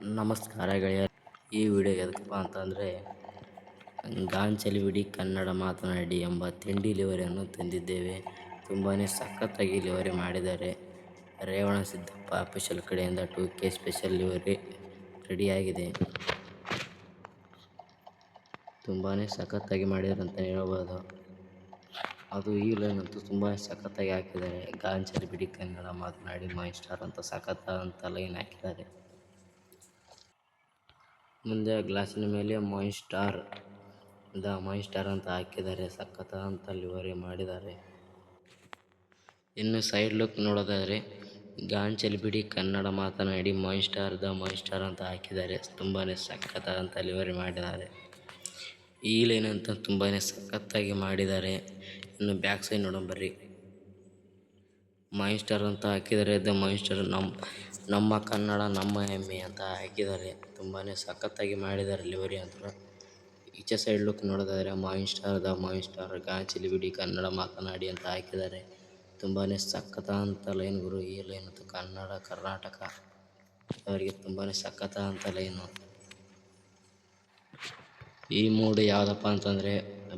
ನಮಸ್ಕಾರ ಗೆಳೆಯರೆ ಈ ವಿಡಿಯೋ ಎದಕ್ಕಪ್ಪ ಅಂತಂದರೆ ಗಾಂಚಲಿಬಿಡಿ ಕನ್ನಡ ಮಾತನಾಡಿ ಎಂಬ ತಿಂಡಿ ಲಿವರಿಯನ್ನು ತಂದಿದ್ದೇವೆ. ತುಂಬಾ ಸಖತ್ತಾಗಿ ಲಿವರಿ ಮಾಡಿದ್ದಾರೆ. ರೇವಣ ಸಿದ್ದಪ್ಪ ಅಫಿಷಿಯಲ್ ಕಡೆಯಿಂದ ಟು ಕೆ ಸ್ಪೆಷಲ್ ಲಿವರಿ ರೆಡಿಯಾಗಿದೆ. ತುಂಬಾ ಸಖತ್ತಾಗಿ ಮಾಡಿದ್ದಾರೆ ಅಂತ ಹೇಳ್ಬೋದು. ಅದು ಈ ಲೈನ್ ಅಂತೂ ತುಂಬ ಸಖತ್ತಾಗಿ ಹಾಕಿದ್ದಾರೆ. ಗಾಂಚಲಿ ಬಿಡಿ ಕನ್ನಡ ಮಾತನಾಡಿ, ಮೈ ಸ್ಟಾರ್ ಅಂತ ಸಖತ್ತ ಅಂತ ಲೈನ್ ಹಾಕಿದ್ದಾರೆ. ಮುಂದೆ ಗ್ಲಾಸಿನ ಮೇಲೆ my star the my star ಅಂತ ಹಾಕಿದ್ದಾರೆ. ಸಖತ್ ಅಂತ ಲಿವರಿ ಮಾಡಿದ್ದಾರೆ. ಇನ್ನು ಸೈಡ್ ಲುಕ್ ನೋಡೋದಾದರೆ ಗಾಂಚಲಿ ಬಿಡಿ ಕನ್ನಡ ಮಾತನಾಡಿ my star the my star ಅಂತ ಹಾಕಿದ್ದಾರೆ. ತುಂಬಾ ಸಖತ್ ಅಂತ ಲಿವರಿ ಮಾಡಿದ್ದಾರೆ. ಈ ಲೈನ್ ಅಂತ ತುಂಬಾ ಸಖತ್ತಾಗಿ ಮಾಡಿದ್ದಾರೆ. ಇನ್ನು ಬ್ಯಾಕ್ ಸೈಡ್ ನೋಡೋಣ ಬರ್ರಿ. ಮೈಸ್ಟರ್ ಅಂತ ಹಾಕಿದ್ದಾರೆ. ದ ಮೈಸ್ಟರ್ ನಮ್ಮ ನಮ್ಮ ಕನ್ನಡ, ನಮ್ಮ ಹೆಮ್ಮೆ ಅಂತ ಹಾಕಿದ್ದಾರೆ. ತುಂಬಾ ಸಖತ್ತಾಗಿ ಮಾಡಿದ್ದಾರೆ ಡೆಲಿವರಿ ಅಂತ. ಈಚೆ ಸೈಡ್ ಲುಕ್ ನೋಡೋದಾದರೆ ಮಾಯಿನ್ ದ ಮಾಯಿಸ್ಟಾರ್ ಗಾಂಚಿಲಿ ಬಿಡಿ ಕನ್ನಡ ಮಾತನಾಡಿ ಅಂತ ಹಾಕಿದ್ದಾರೆ. ತುಂಬಾ ಸಖತ ಅಂತ ಲೈನ್ ಗುರು, ಈ ಲೈನ್ ಅಂತ ಕನ್ನಡ, ಕರ್ನಾಟಕ. ಅವರಿಗೆ ತುಂಬಾ ಸಖತ ಅಂತ ಲೈನು. ಈ ಮೂಡ್ ಯಾವುದಪ್ಪ ಅಂತಂದರೆ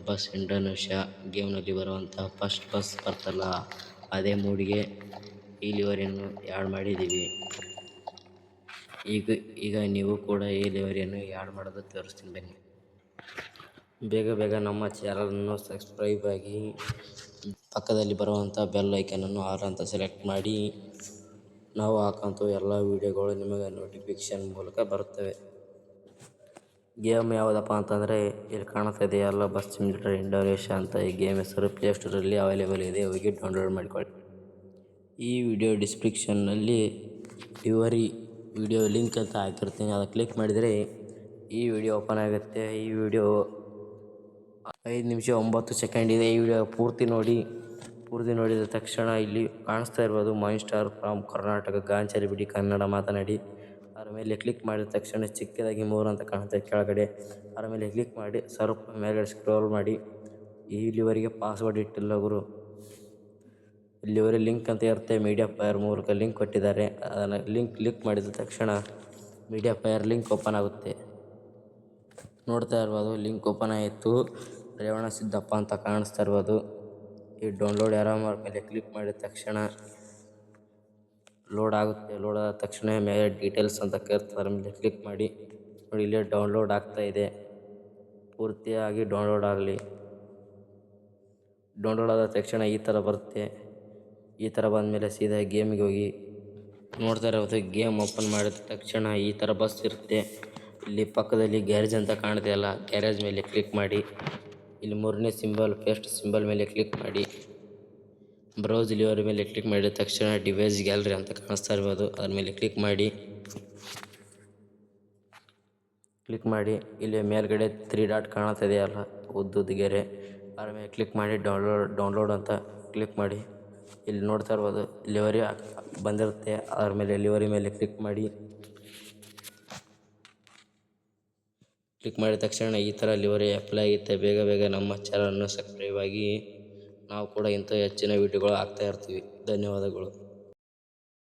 ಬಸ್ ಇಂಡೋನೇಷ್ಯಾ ಗೇಮ್ನಲ್ಲಿ ಬರುವಂಥ ಫಸ್ಟ್ ಬಸ್ ಬರ್ತಲ್ಲ. ಅದೇ ಮೂಡಿಗೆ ಈ ಲಿವರಿಯನ್ನು ಆ್ಯಡ್ ಮಾಡಿದ್ದೀವಿ. ಈಗ ಈಗ ನೀವು ಕೂಡ ಈ ಲಿವರಿಯನ್ನು ಆ್ಯಡ್ ಮಾಡೋದು ತೋರಿಸ್ತೀನಿ ಬನ್ನಿ. ಬೇಗ ಬೇಗ ನಮ್ಮ ಚಾನಲನ್ನು ಸಬ್ಸ್ಕ್ರೈಬ್ ಆಗಿ ಪಕ್ಕದಲ್ಲಿ ಬರುವಂಥ ಬೆಲ್ ಐಕನನ್ನು ಆಲ್ ಅಂತ ಸೆಲೆಕ್ಟ್ ಮಾಡಿ. ನಾವು ಹಾಕೋಂಥ ಎಲ್ಲ ವೀಡಿಯೋಗಳು ನಿಮಗೆ ನೋಟಿಫಿಕೇಷನ್ ಮೂಲಕ ಬರುತ್ತವೆ. ಗೇಮ್ ಯಾವುದಪ್ಪ ಅಂತಂದರೆ ಇಲ್ಲಿ ಕಾಣ್ತಾ ಇದೆಯಲ್ಲ ಬಸ್ ಸಿಮ್ಯುಲೇಟರ್ ಇಂಡೋನೇಷ್ಯಾ ಅಂತ ಈ ಗೇಮ್ ಹೆಸರು ಪ್ಲೇ ಸ್ಟೋರಲ್ಲಿ ಅವೈಲೇಬಲ್ ಇದೆ, ಹೋಗಿ ಡೌನ್ಲೋಡ್ ಮಾಡಿಕೊಳ್ಳಿ. ಈ ವಿಡಿಯೋ ಡಿಸ್ಕ್ರಿಪ್ಷನ್ನಲ್ಲಿ ಯುವರಿ ವಿಡಿಯೋ ಲಿಂಕ್ ಅಂತ ಹಾಕಿರ್ತೀನಿ ಅದು ಕ್ಲಿಕ್ ಮಾಡಿದರೆ ಈ ವಿಡಿಯೋ ಓಪನ್ ಆಗುತ್ತೆ. ಈ ವಿಡಿಯೋ ಐದು ನಿಮಿಷ ಒಂಬತ್ತು ಸೆಕೆಂಡ್ ಇದೆ. ಈ ವಿಡಿಯೋ ಪೂರ್ತಿ ನೋಡಿ, ಪೂರ್ತಿ ನೋಡಿದ ತಕ್ಷಣ ಇಲ್ಲಿ ಕಾಣಿಸ್ತಾ ಇರ್ಬೋದು ಮೈನ್ ಸ್ಟಾರ್ ಫ್ರಾಮ್ ಕರ್ನಾಟಕ ಗಾಂಚಲಿ ಬಿಡಿ ಕನ್ನಡ ಮಾತನಾಡಿ. ಅದರ ಮೇಲೆ ಕ್ಲಿಕ್ ಮಾಡಿದ ತಕ್ಷಣ ಚಿಕ್ಕದಾಗಿ ಮೂರು ಅಂತ ಕಾಣುತ್ತೆ ಕೆಳಗಡೆ. ಅದರ ಮೇಲೆ ಕ್ಲಿಕ್ ಮಾಡಿ ಸ್ವಲ್ಪ ಮೇಲ್ಗಡೆ ಸ್ಕ್ರೋಲ್ ಮಾಡಿ. ಇಲ್ಲಿವರೆಗೆ ಪಾಸ್ವರ್ಡ್ ಇಟ್ಟಿಲ್ಲ ಗುರು. ಇಲ್ಲಿವರೆಗೆ ಲಿಂಕ್ ಅಂತ ಇರುತ್ತೆ ಮೀಡಿಯಾ ಫೈರ್ ಮೂಲಕ ಲಿಂಕ್ ಕೊಟ್ಟಿದ್ದಾರೆ. ಅದನ್ನು ಲಿಂಕ್ ಕ್ಲಿಕ್ ಮಾಡಿದ ತಕ್ಷಣ ಮೀಡಿಯಾ ಫೈರ್ ಲಿಂಕ್ ಓಪನ್ ಆಗುತ್ತೆ. ನೋಡ್ತಾ ಇರ್ಬೋದು ಲಿಂಕ್ ಓಪನ್ ಆಯಿತು. ರೇವಣ ಸಿದ್ದಪ್ಪ ಅಂತ ಕಾಣಿಸ್ತಾ ಇರ್ಬೋದು. ಈ ಡೌನ್ಲೋಡ್ ಯಾರೋ ಮೇಲೆ ಕ್ಲಿಕ್ ಮಾಡಿದ ತಕ್ಷಣ ಲೋಡ್ ಆಗುತ್ತೆ. ಲೋಡ್ ಆದ ತಕ್ಷಣ ಮೇಲೆ ಡೀಟೇಲ್ಸ್ ಅಂತ ಕೇಳ್ತಾರೆ ಮೇಲೆ ಕ್ಲಿಕ್ ಮಾಡಿ. ನೋಡಿ, ಇಲ್ಲೇ ಡೌನ್ಲೋಡ್ ಆಗ್ತಾ ಇದೆ. ಪೂರ್ತಿಯಾಗಿ ಡೌನ್ಲೋಡ್ ಆಗಲಿ. ಡೌನ್ಲೋಡ್ ಆದ ತಕ್ಷಣ ಈ ಥರ ಬರುತ್ತೆ. ಈ ಥರ ಬಂದಮೇಲೆ ಸೀದಾ ಗೇಮಿಗೆ ಹೋಗಿ. ನೋಡ್ತಾ ಇರೋದು ಗೇಮ್ ಓಪನ್ ಮಾಡಿದ ತಕ್ಷಣ ಈ ಥರ ಬಸ್ ಇರುತ್ತೆ. ಇಲ್ಲಿ ಪಕ್ಕದಲ್ಲಿ ಗ್ಯಾರೇಜ್ ಅಂತ ಕಾಣ್ತಾಯಿಲ್ಲ ಗ್ಯಾರೇಜ್ ಮೇಲೆ ಕ್ಲಿಕ್ ಮಾಡಿ. ಇಲ್ಲಿ ಮೂರನೇ ಸಿಂಬಲ್ ಫಸ್ಟ್ ಸಿಂಬಲ್ ಮೇಲೆ ಕ್ಲಿಕ್ ಮಾಡಿ. ಬ್ರೌಸ್ ಇಲ್ಲಿವರ ಮೇಲೆ ಕ್ಲಿಕ್ ಮಾಡಿದ ತಕ್ಷಣ ಡಿವೈಸ್ ಗ್ಯಾಲರಿ ಅಂತ ಕಾಣಿಸ್ತಾ ಇರ್ಬೋದು. ಅದ್ರ ಮೇಲೆ ಕ್ಲಿಕ್ ಮಾಡಿ. ಕ್ಲಿಕ್ ಮಾಡಿ. ಇಲ್ಲಿ ಮೇಲ್ಗಡೆ ತ್ರೀ ಡಾಟ್ ಕಾಣ್ತಾ ಅಲ್ಲ ಉದ್ದುದ ಗೆರೆ ಅದ್ರ ಮೇಲೆ ಕ್ಲಿಕ್ ಮಾಡಿ ಡೌನ್ಲೋಡ್ ಡೌನ್ಲೋಡ್ ಅಂತ ಕ್ಲಿಕ್ ಮಾಡಿ. ಇಲ್ಲಿ ನೋಡ್ತಾ ಇರ್ಬೋದು ಲಿವರಿ ಬಂದಿರುತ್ತೆ. ಅದ್ರ ಮೇಲೆ ಲಿವರಿ ಮೇಲೆ ಕ್ಲಿಕ್ ಮಾಡಿ. ಕ್ಲಿಕ್ ಮಾಡಿದ ತಕ್ಷಣ ಈ ಥರ ಲಿವರಿ ಅಪ್ಲೈ ಆಗುತ್ತೆ. ಬೇಗ ಬೇಗ ನಮ್ಮ ಚಾನಲನ್ನು ಸಬ್ಸ್ಕ್ರೈಬ್ ಆಗಿ. ನಾವು ಕೂಡ ಇಂಥ ಹೆಚ್ಚಿನ ವೀಡಿಯೋಗಳು ಹಾಕ್ತಾ ಇರ್ತೀವಿ. ಧನ್ಯವಾದಗಳು.